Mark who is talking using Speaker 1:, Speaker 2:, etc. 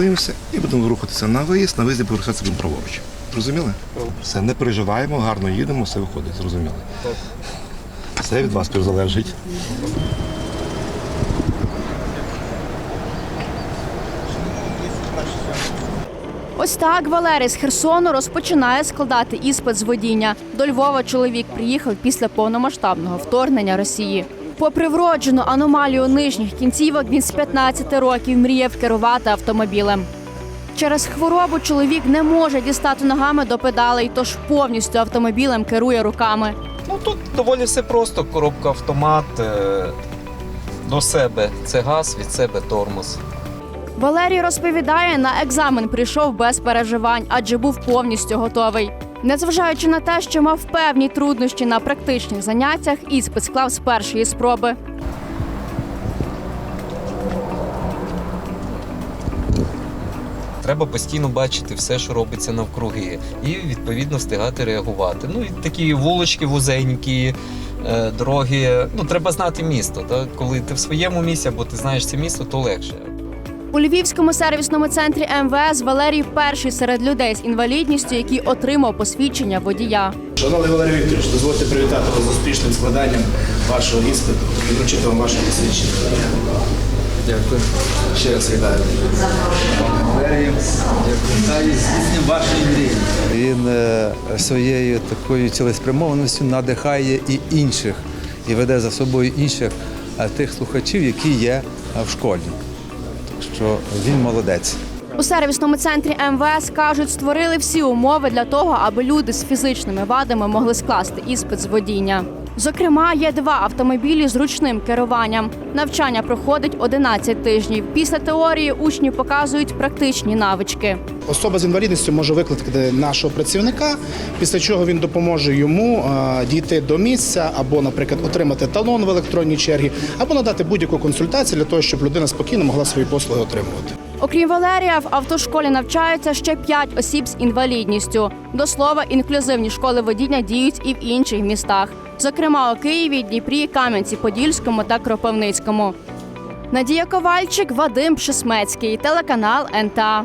Speaker 1: орієнтуємося і будемо рухатися на виїзд, на виїзді повертатися будемо праворуч. Зрозуміли? Все, не переживаємо, гарно їдемо, все виходить, зрозуміли. Все від вас залежить.
Speaker 2: Ось так Валерій з Херсону розпочинає складати іспит з водіння. До Львова чоловік приїхав після повномасштабного вторгнення Росії. Попри вроджену аномалію нижніх кінцівок, він з 15 років мріяв керувати автомобілем. Через хворобу чоловік не може дістати ногами до педалей, тож повністю автомобілем керує руками.
Speaker 3: Ну тут доволі все просто. Коробка автомат е, до себе це газ, від себе тормоз.
Speaker 2: Валерій розповідає, на екзамен прийшов без переживань, адже був повністю готовий. Незважаючи на те, що мав певні труднощі на практичних заняттях, іспит склав з першої спроби.
Speaker 3: Треба постійно бачити все, що робиться навкруги, і відповідно встигати реагувати. Ну і такі вулички вузенькі, е, дороги. Ну треба знати місто. Так? Коли ти в своєму місці або ти знаєш це місто, то легше.
Speaker 2: У Львівському сервісному центрі МВС Валерій перший серед людей з інвалідністю, який отримав посвідчення водія.
Speaker 4: Шановний Валерій Вікторович, дозвольте привітати вас з успішним складанням вашого іспиту і вручити вам ваше посвідчення. Дякую. Ще раз вітаю.
Speaker 5: Здійсненням вашої мрії.
Speaker 6: Він е, своєю такою цілеспрямованістю надихає і інших, і веде за собою інших е, тих слухачів, які є е, в школі. Що він молодець.
Speaker 2: У сервісному центрі МВС кажуть, створили всі умови для того, аби люди з фізичними вадами могли скласти іспит з водіння. Зокрема, є два автомобілі з ручним керуванням. Навчання проходить 11 тижнів. Після теорії учні показують практичні навички.
Speaker 4: Особа з інвалідністю може викликати нашого працівника, після чого він допоможе йому дійти до місця або, наприклад, отримати талон в електронній чергі, або надати будь-яку консультацію для того, щоб людина спокійно могла свої послуги отримувати.
Speaker 2: Окрім Валерія, в автошколі навчаються ще 5 осіб з інвалідністю. До слова, інклюзивні школи водіння діють і в інших містах, зокрема у Києві, Дніпрі, Кам'янці-Подільському та Кропивницькому. Надія Ковальчик, Вадим Шесмецький, телеканал НТА.